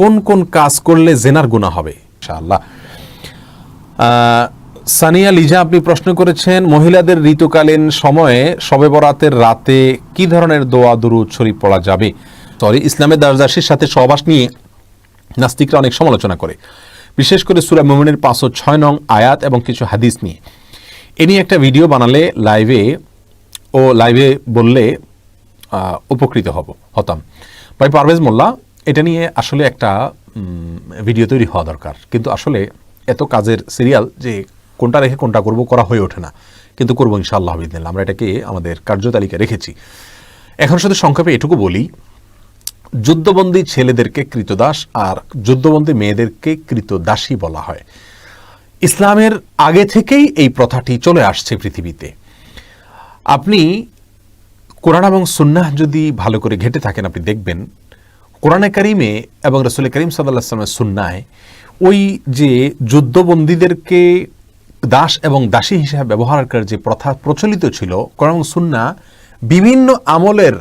কোন কোন কাজ করলে জেনার গুণা হবে? ইনশাআল্লাহ। সানিয়া, লিজা, আপনি প্রশ্ন করেছেন, মহিলাদের ঋতুকালীন সময়ে শবে বরাতের রাতে কি ধরনের দোয়া, দুরুদ, শরীফ পড়া যাবে? সরি, ইসলামের দাসদাসীর সাথে সহবাস নিয়ে নাস্তিকরা অনেক সমালোচনা করে। বিশেষ করে সুরা মোমিনের পাঁচশো ছয় নং আয়াত এবং কিছু হাদিস নিয়ে। এ নিয়ে একটা ভিডিও বানালে লাইভে ও লাইভে বললে উপকৃত হব, হতাম। ভাই পারভেজ মোল্লা এটা নিয়ে আসলে একটা ভিডিও তৈরি হওয়া দরকার। কিন্তু আসলে এত কাজের সিরিয়াল যে কোনটা রেখে কোনটা করব করা হয়ে ওঠে না। কিন্তু করব ইনশাআল্লাহ বিদিন আমরা এটাকে আমাদের কার্যতালিকায় রেখেছি। এখন শুধু সংক্ষেপে এটুকু বলি, যুদ্ধবন্দী ছেলেদেরকে কৃতদাস আর যুদ্ধবন্দী মেয়েদেরকে কৃতদাসী বলা হয়। ইসলামের আগে থেকেই এই প্রথাটি চলে আসছে পৃথিবীতে। আপনি কোরআন এবং সুন্নাহ যদি ভালো করে ঘেটে থাকেন, আপনি দেখবেন কোরআনে কারিমে এবং রসুল করিম সাল্লামের সুন্নায় ওই যে যুদ্ধবন্দীদেরকে দাস এবং দাসী হিসাবে ব্যবহার করার যে প্রথা প্রচলিত ছিল, কোরআন সুন্না বিভিন্ন আমলের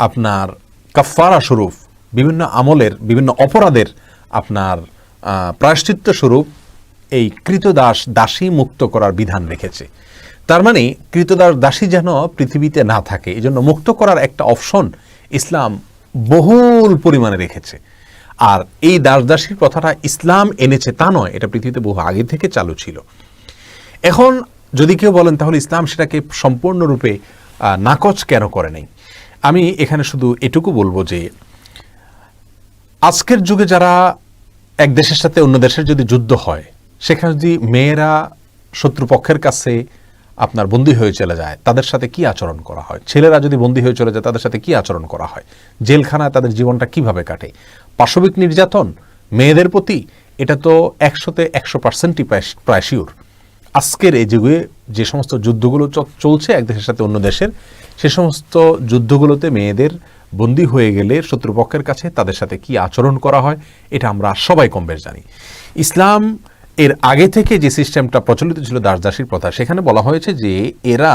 আপনার কাফারা স্বরূপ, বিভিন্ন আমলের বিভিন্ন অপরাধের আপনার প্রায়শ্চিত্ত স্বরূপ এই কৃতদাস দাসী মুক্ত করার বিধান রেখেছে। তার মানে কৃতদাস দাসী যেন পৃথিবীতে না থাকে এই জন্য মুক্ত করার একটা অপশন ইসলাম বহুল পরিমাণে রেখেছে। আর এই দাস দাসীর কথাটা ইসলাম এনেছে তা নয়, এটা পৃথিবীতে বহু আগে থেকে চালু ছিল। এখন যদি কেউ বলেন, তাহলে ইসলাম সেটাকে সম্পূর্ণরূপে নাকচ কেন করে নেই? আমি এখানে শুধু এটুকু বলব যে, আজকের যুগে যারা এক দেশের সাথে অন্য দেশের যদি যুদ্ধ হয়, সেখানে যদি মেয়েরা শত্রুপক্ষের কাছে আপনার বন্দী হয়ে চলে যায়, তাদের সাথে কি আচরণ করা হয়? ছেলেরা যদি বন্দী হয়ে চলে যায়, তাদের সাথে কি আচরণ করা হয়? জেলখানায় তাদের জীবনটা কীভাবে কাটে? পাশবিক নির্যাতন, মেয়েদের প্রতি এটা তো একশোতে একশো পার্সেন্টই প্রায় শিওর। আজকের এই যুগে যে সমস্ত যুদ্ধগুলো চলছে এক দেশের সাথে অন্য দেশের, সে সমস্ত যুদ্ধগুলোতে মেয়েদের বন্দী হয়ে গেলে শত্রুপক্ষের কাছে তাদের সাথে কি আচরণ করা হয়, এটা আমরা সবাই কম বেশ জানি। ইসলাম এর আগে থেকে যে সিস্টেমটা প্রচলিত ছিল দাস দাসীর প্রথা, সেখানে বলা হয়েছে যে এরা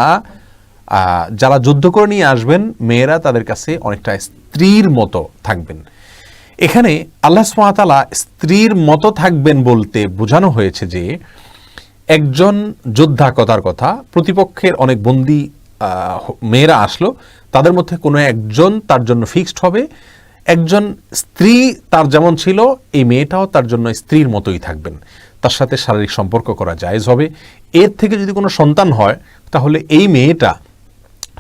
যারা যুদ্ধ করে নিয়ে আসবেন, মেয়েরা তাদের কাছে অনেকটা স্ত্রীর মতো থাকবেন। এখানে আল্লাহ সুমাতালা স্ত্রীর মতো থাকবেন বলতে বোঝানো হয়েছে যে একজন যোদ্ধা কথার কথা, প্রতিপক্ষের অনেক বন্দি মেয়েরা আসলো, তাদের মধ্যে কোনো একজন তার জন্য ফিক্সড হবে, একজন স্ত্রী তার যেমন ছিল, এই মেয়েটাও তার জন্য স্ত্রীর মতোই থাকবেন। তার সাথে শারীরিক সম্পর্ক করা জায়েজ হবে। এর থেকে যদি কোনো সন্তান হয়, তাহলে এই মেয়েটা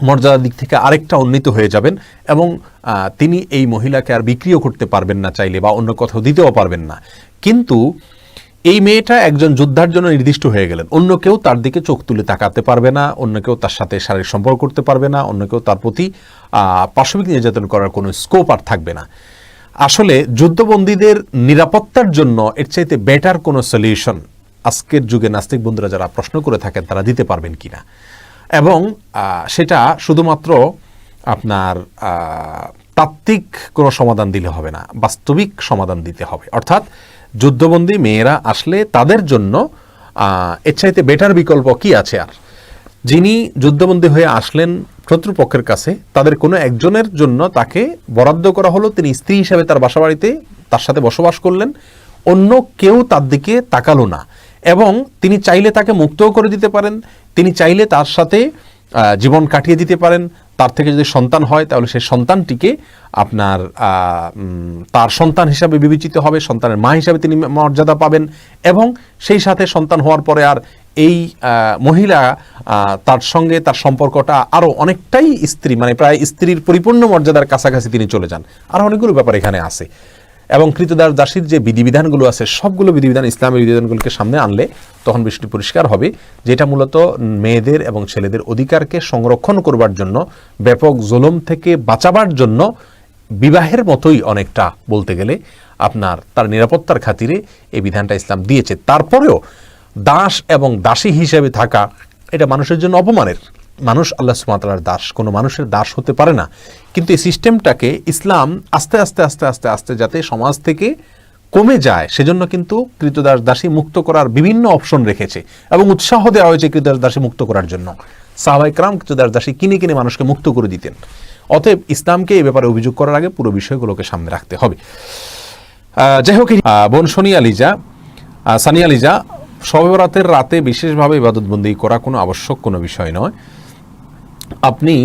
মর্যাদার দিক থেকে আরেকটা উন্নীত হয়ে যাবেন এবং তিনি এই মহিলাকে আর বিক্রিও করতে পারবেন না চাইলে বা অন্য কোথাও দিতেও পারবেন না। কিন্তু এই মেয়েটা একজন যোদ্ধার জন্য নির্দিষ্ট হয়ে গেলেন। অন্য কেউ তার দিকে চোখ তুলে তাকাতে পারবে না, অন্য কেউ তার সাথে শারীরিক সম্পর্ক করতে পারবে না, অন্য কেউ তার প্রতি পাশবিক নির্যাতন করার কোনো স্কোপ আর থাকবে না। আসলে যুদ্ধবন্দীদের নিরাপত্তার জন্য এর চাইতে বেটার কোনো সলিউশন আজকের যুগে নাস্তিক বন্ধুরা যারা প্রশ্ন করে থাকেন, তারা দিতে পারবেন কি না এবং সেটা শুধুমাত্র আপনার তাত্ত্বিক কোনো সমাধান দিলে হবে না, বাস্তবিক সমাধান দিতে হবে। অর্থাৎ যুদ্ধবন্দী মেয়েরা আসলে তাদের জন্য এর চাইতে বেটার বিকল্প কি আছে আর? যিনি যুদ্ধবন্দী হয়ে আসলেন শত্রুপক্ষের কাছে, তাদের কোনো একজনের জন্য তাকে বরাদ্দ করা হলো। তিনি স্ত্রী হিসাবে তার বাসাবাড়িতে তার সাথে বসবাস করলেন। অন্য কেউ তার দিকে তাকালো না। এবং তিনি চাইলে তাকে মুক্তও করে দিতে পারেন। তিনি চাইলে তার সাথে জীবন কাটিয়ে দিতে পারেন। তার থেকে যদি সন্তান হয়, তাহলে সেই সন্তানটিকে আপনার তার সন্তান হিসাবে বিবেচিত হবে। সন্তানের মা হিসাবে তিনি মর্যাদা পাবেন। এবং সেই সাথে সন্তান হওয়ার পরে আর এই মহিলা তার সঙ্গে তার সম্পর্কটা আরও অনেকটাই স্ত্রী মানে প্রায় স্ত্রীর পরিপূর্ণ মর্যাদার কাছাকাছি তিনি চলে যান। আর অনেকগুলো ব্যাপার এখানে আছে। এবং কৃতদাস দাসীর যে বিধিবিধানগুলো আছে, সবগুলো বিধিবিধান ইসলামের বিধিবিধানগুলোকে সামনে আনলে তখন বিষয়টি পরিষ্কার হবে, যেটা মূলত মেয়েদের এবং ছেলেদের অধিকারকে সংরক্ষণ করবার জন্য, ব্যাপক জুলুম থেকে বাঁচাবার জন্য বিবাহের মতোই অনেকটা বলতে গেলে আপনার তার নিরাপত্তার খাতিরে এই বিধানটা ইসলাম দিয়েছে। তারপরেও দাস এবং দাসী হিসেবে থাকা, এটা মানুষের জন্য অপমানের। মানুষ আল্লাহ সুমাতার দাস, কোনো মানুষের দাস হতে পারে না। কিন্তু এই সিস্টেমটাকে ইসলাম আস্তে আস্তে আস্তে আস্তে আস্তে যাতে সমাজ থেকে কমে যায়, সেজন্য কিন্তু কৃতদাস দাসী মুক্ত করার বিভিন্ন অপশন রেখেছে এবং উৎসাহ দেওয়া হয়েছে কৃতদাস দাসী মুক্ত করার জন্য। সাহাবাই ক্রাম কৃতদাস দাসী কিনে কিনে মানুষকে মুক্ত করে দিতেন। অতএব ইসলামকে এই ব্যাপারে অভিযোগ করার আগে পুরো বিষয়গুলোকে সামনে রাখতে হবে। যাই হোক বোন সোনিয়া লিজা সানিয়া লিজা শবে বরাতের রাতে বিশেষভাবে ইবাদতবন্দি করা কোনো আবশ্যক কোনো বিষয় নয়। আপনি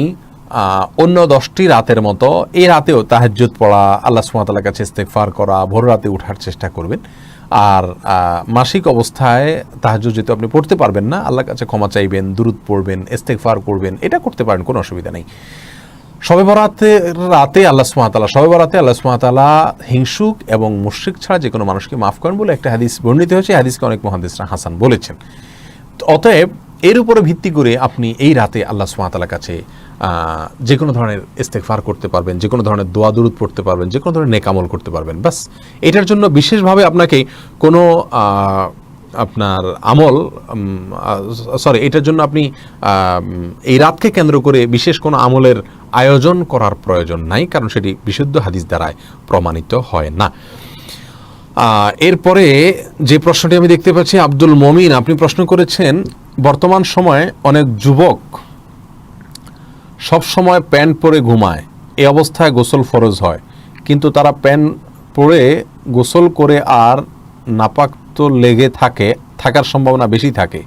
অন্য দশটি রাতের মতো এই রাতেও তাহাজ্জুদ পড়া, আল্লাহ সুমাতালার কাছে ইস্তেকফার করা, ভোর রাতে উঠার চেষ্টা করবেন। আর মাসিক অবস্থায় তাহাজ্জুদ যেহেতু আপনি পড়তে পারবেন না, আল্লাহর কাছে ক্ষমা চাইবেন দূরত পড়বেন ইস্তেকফার করবেন, এটা করতে পারেন, কোনো অসুবিধা নেই। শবে বরাতের রাতে আল্লাহ সুমাতালা শবে বরাতে আল্লাহ সুমাতালা হিংসুক এবং মুশ্রিক ছাড়া যে কোনো মানুষকে মাফ করেন বলে একটা হাদিস বর্ণিত হয়েছে। হাদিসকে অনেক মহাদিসরা হাসান বলেছেন। অতএব এর উপরে ভিত্তি করে আপনি এই রাতে আল্লাহ সুমাতালার কাছে যে কোনো ধরনের ইস্তেকফার করতে পারবেন, যে কোনো ধরনের দোয়া দুরুদ পড়তে পারবেন, যে কোনো ধরনের নেকামল করতে পারবেন। বাস এটার জন্য বিশেষভাবে আপনাকে কোনো আপনার আমল সরি এটার জন্য আপনি এই রাতকে কেন্দ্র করে বিশেষ কোনো আমলের আয়োজন করার প্রয়োজন নাই, কারণ সেটি বিশুদ্ধ হাদিস দ্বারায় প্রমাণিত হয় না। এরপরে যে প্রশ্নটি আমি দেখতে পাচ্ছি, আব্দুল মমিন, আপনি প্রশ্ন করেছেন, বর্তমান সময়ে অনেক যুবক সব সময় প্যান্ট পরে ঘুমায়, এ অবস্থায় গোসল ফরজ হয়, কিন্তু তারা প্যান্ট পরে গোসল করে আর নাপাক তো লেগে থাকে, থাকার সম্ভাবনা বেশি থাকে,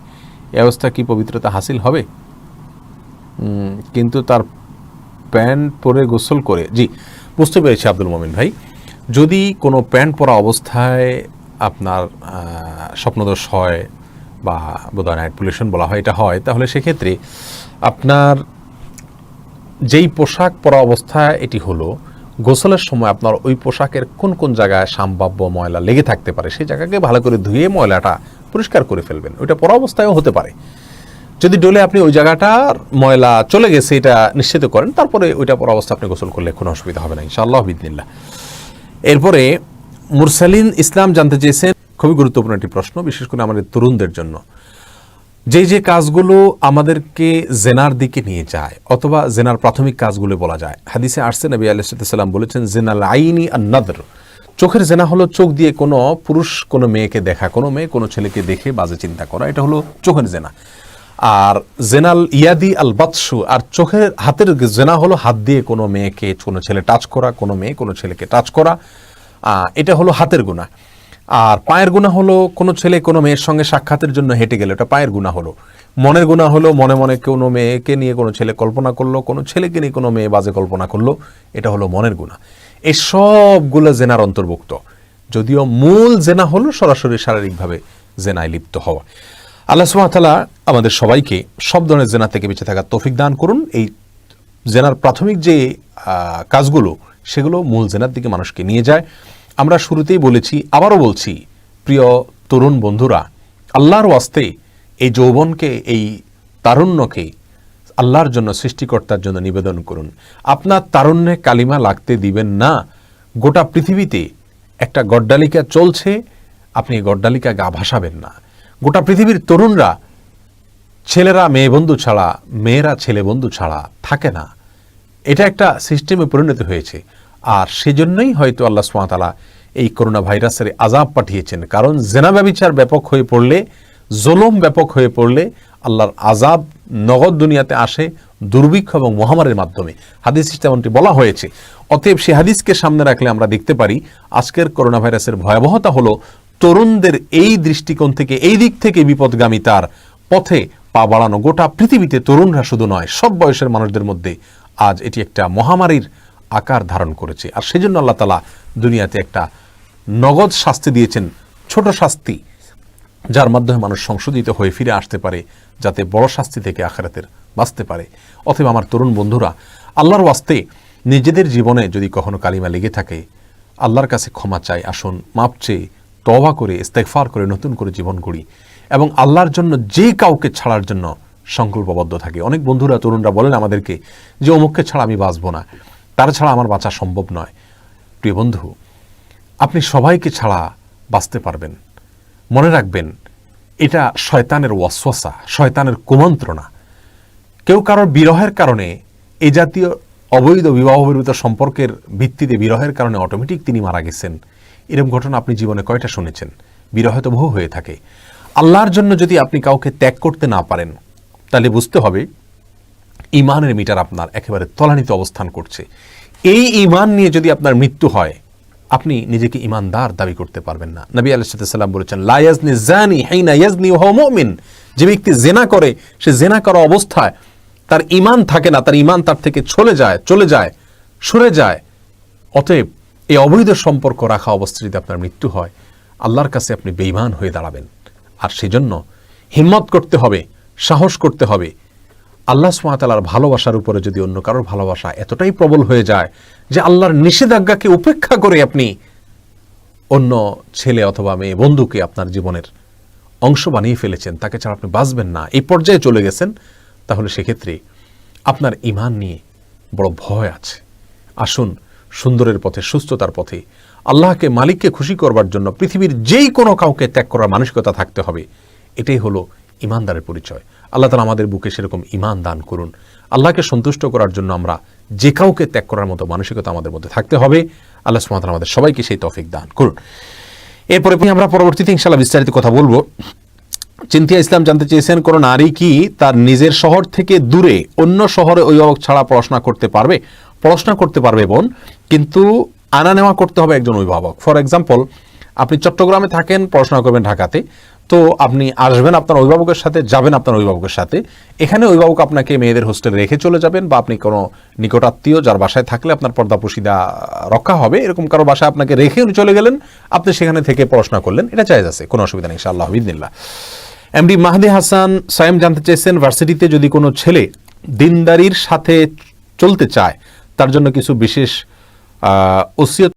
এ অবস্থা কি পবিত্রতা হাসিল হবে? কিন্তু তার প্যান্ট পরে গোসল করে, জি, বুঝতে পেরেছি আব্দুল মমিন ভাই। যদি কোনো প্যান্ট পরা অবস্থায় আপনার স্বপ্নদোষ হয় বা বোধহয় নাইট পলিউশন বলা হয়, এটা হয়, তাহলে সেক্ষেত্রে আপনার যেই পোশাক পরা অবস্থায় এটি হলো গোসলের সময় আপনার ওই পোশাকের কোন কোন জায়গায় সম্ভাব্য ময়লা লেগে থাকতে পারে, সেই জায়গাকে ভালো করে ধুয়ে ময়লাটা পরিষ্কার করে ফেলবেন। ওইটা পরা অবস্থায়ও হতে পারে। যদি ডোলে আপনি ওই জায়গাটার ময়লা চলে গেছে, এটা নিশ্চিত করেন, তারপরে ওইটা পরা অবস্থা আপনি গোসল করলে কোনো অসুবিধা হবে না, ইনশাআল্লাহ, বিদিনিল্লাহ। এরপরে মুরসালিন ইসলাম জানতে চেয়েছেন, খুবই গুরুত্বপূর্ণ একটি প্রশ্ন, বিশেষ করে আমাদের তরুণদের জন্য। যে যে কাজগুলো আমাদেরকে জেনার দিকে নিয়ে যায়, অথবা জেনার প্রাথমিক কাজগুলো বলা যায়। হাদিসে আসছে, নবী আলাইসাল্লাম বলেছেন, জেনাল আইনি আর নাদর। চোখের জেনা হলো চোখ দিয়ে কোনো পুরুষ, কোনো মেয়েকে দেখা, কোনো মেয়ে কোনো ছেলেকে দেখে বাজে চিন্তা করা। এটা হলো চোখের জেনা। আর জেনাল ইয়াদি আল বাতসু, আর চোখের হাতের জেনা হলো হাত দিয়ে কোনো মেয়েকে, কোনো ছেলে টাচ করা, কোনো মেয়ে কোনো ছেলেকে টাচ করা। এটা হলো হাতের গুণা আর পায়ের গুণা হলো কোনো ছেলে কোনো মেয়ের সঙ্গে সাক্ষাতের জন্য হেঁটে গেলে, ওটা পায়ের গুণা হলো। মনের গুণা হলো মনে মনে কোনো মেয়েকে নিয়ে কোনো ছেলে কল্পনা করল, কোনো ছেলেকে নিয়ে কোনো মেয়ে বাজে কল্পনা করল, এটা হলো মনের গুণা এই সবগুলো জেনার অন্তর্ভুক্ত। যদিও মূল জেনা হলো সরাসরি শারীরিকভাবে জেনায় লিপ্ত হওয়া। আল্লাহ সুবহানাহু আমাদের সবাইকে সব ধরনের জেনা থেকে বেঁচে থাকার তৌফিক দান করুন। এই জেনার প্রাথমিক যে কাজগুলো, সেগুলো মূল জেনার দিকে মানুষকে নিয়ে যায়। আমরা শুরুতেই বলেছি, আবারও বলছি, প্রিয় তরুণ বন্ধুরা, আল্লাহর ওয়াস্তে এই যৌবনকে, এই তারুণ্যকে আল্লাহর জন্য, সৃষ্টিকর্তার জন্য নিবেদন করুন। আপনার তারুণ্যে কালিমা লাগতে দিবেন না। গোটা পৃথিবীতে একটা গড্ডালিকা চলছে, আপনি গড্ডালিকা গা ভাসাবেন না। গোটা পৃথিবীর তরুণরা, ছেলেরা, মেয়ে বন্ধু ছাড়া, মেয়েরা, ছেলে বন্ধু ছাড়া থাকে না। এটা একটা সিস্টেমে পরিণত হয়েছে। আর সেজন্যই হয়তো আল্লাহ সুমাতালা এই করোনা ভাইরাসের আজাব পাঠিয়েছেন। কারণ জেনা ব্যবিচার ব্যাপক হয়ে পড়লে, জোলম ব্যাপক হয়ে পড়লে আল্লাহর আজাব নগদ দুনিয়াতে আসে দুর্ভিক্ষ এবং মহামারীর মাধ্যমে। হাদিস তেমনটি বলা হয়েছে। অতএব সে হাদিসকে সামনে রাখলে আমরা দেখতে পারি, আজকের করোনা ভাইরাসের ভয়াবহতা হলো তরুণদের এই দৃষ্টিকোণ থেকে, এই দিক থেকে বিপদগামিতার পথে পা বাড়ানো। গোটা পৃথিবীতে তরুণরা শুধু নয়, সব বয়সের মানুষদের মধ্যে আজ এটি একটা মহামারীর আকার ধারণ করেছে। আর সেজন্য আল্লাহ তালা দুনিয়াতে একটা নগদ শাস্তি দিয়েছেন, ছোট শাস্তি, যার মাধ্যমে মানুষ সংশোধিত হয়ে ফিরে আসতে পারে, যাতে বড় শাস্তি থেকে আখেরাতের বাঁচতে পারে। অথবা আমার তরুণ বন্ধুরা, আল্লাহর ওয়াস্তে নিজেদের জীবনে যদি কখনো কালিমা লেগে থাকে, আল্লাহর কাছে ক্ষমা চাই, আসুন, মাপ চেয়ে তবা করে ইস্তেকফার করে, নতুন করে জীবন গড়ি এবং আল্লাহর জন্য যে কাউকে ছাড়ার জন্য সংকল্পবদ্ধ থাকে। অনেক বন্ধুরা, তরুণরা বলেন আমাদেরকে যে, অমুককে ছাড়া আমি বাঁচবো না। তার ছাড়া আমার বাঁচা সম্ভব নয়। প্রিয় বন্ধু, আপনি সবাইকে ছাড়া বাঁচতে পারবেন। মনে রাখবেন, এটা শয়তানের ওয়াসওয়াসা, শয়তানের কুমন্ত্রণা। কেউ কারোর বিরহের কারণে এ জাতীয় অবৈধ বিবাহ বহির্ভূত সম্পর্কের ভিত্তিতে বিরহের কারণে অটোমেটিক তিনি মারা গেছেন। এরকম ঘটনা আপনি জীবনে কয়টা শুনেছেন? বিরহে তো বহু হয়ে থাকে। আল্লাহর জন্য যদি আপনি কাউকে ত্যাগ করতে না পারেন, তাহলে বুঝতে হবে ইমানের মিটার আপনার একেবারে তলানিতে অবস্থান করছে। এই ইমান নিয়ে যদি আপনার মৃত্যু হয়, আপনি নিজেকে ইমানদার দাবি করতে পারবেন না। নবী আলাইসাল্লাম বলেছেন লায়াজনি জানি হাইনা ইয়াজনি মুমিন। যে ব্যক্তি জেনা করে, সে জেনা করা অবস্থায় তার ইমান থাকে না, তার ইমান তার থেকে চলে যায় চলে যায়, সরে যায়। অতএব এই অবৈধ সম্পর্ক রাখা অবস্থায় যদি আপনার মৃত্যু হয়, আল্লাহর কাছে আপনি বেইমান হয়ে দাঁড়াবেন। আর সেজন্য হিম্মত করতে হবে, সাহস করতে হবে আল্লাহ সুমাতালার ভালোবাসার উপরে যদি অন্য কারোর ভালোবাসা এতটাই প্রবল হয়ে যায় যে আল্লাহর নিষেধাজ্ঞাকে উপেক্ষা করে আপনি অন্য ছেলে অথবা মেয়ে, বন্ধুকে আপনার জীবনের অংশ বানিয়ে ফেলেছেন, তাকে ছাড়া আপনি বাঁচবেন না। এই পর্যায়ে চলে গেছেন, তাহলে সেক্ষেত্রে আপনার ইমান নিয়ে বড় ভয় আছে। আসুন, সুন্দরের পথে, সুস্থতার পথে, আল্লাহকে, মালিককে খুশি করবার জন্য পৃথিবীর যেই কোনো কাউকে ত্যাগ করার মানসিকতা থাকতে হবে। এটাই হলো ইমানদারের পরিচয়। আল্লাহ তালা আমাদের বুকে সেরকম ইমান দান করুন। আল্লাহকে সন্তুষ্ট করার জন্য আমরা যে কাউকে ত্যাগ করার মতো মানসিকতা আমাদের মধ্যে থাকতে হবে। আল্লাহ সুমাত আমাদের সবাইকে সেই তৌফিক দান করুন। এরপরে আমরা পরবর্তীতে ইনশাল্লাহ বিস্তারিত কথা বলব। চিন্তিয়া ইসলাম জানতে চেয়েছেন, কোন নারী কি তার নিজের শহর থেকে দূরে অন্য শহরে অভিভাবক ছাড়া পড়াশোনা করতে পারবে? পড়াশোনা করতে পারবে বোন, কিন্তু আনা নেওয়া করতে হবে একজন অভিভাবক। ফর এক্সাম্পল আপনি চট্টগ্রামে থাকেন, পড়াশোনা করবেন ঢাকাতে। তো আপনি আসবেন আপনার অভিভাবকের সাথে, যাবেন আপনার অভিভাবকের সাথে। এখানে অভিভাবক আপনাকে মেয়েদের হোস্টেলে রেখে চলে যাবেন বা আপনি কোনো নিকটাত্মীয় যার বাসায় থাকলে আপনার পর্দা পুশিদা রক্ষা হবে, এরকম কারও বাসায় আপনাকে রেখে উনি চলে গেলেন, আপনি সেখানে থেকে পড়াশোনা করলেন, এটা চাই আছে, কোনো অসুবিধা নেই, ইনশাআল্লাহ, বিদিনিল্লাহ। এমডি মাহদি হাসান সায়েম জানতে চেয়েছেন, ভার্সিটিতে যদি কোনো ছেলে দিনদারির সাথে চলতে চায়, তার জন্য কিছু বিশেষ ওসিয়ত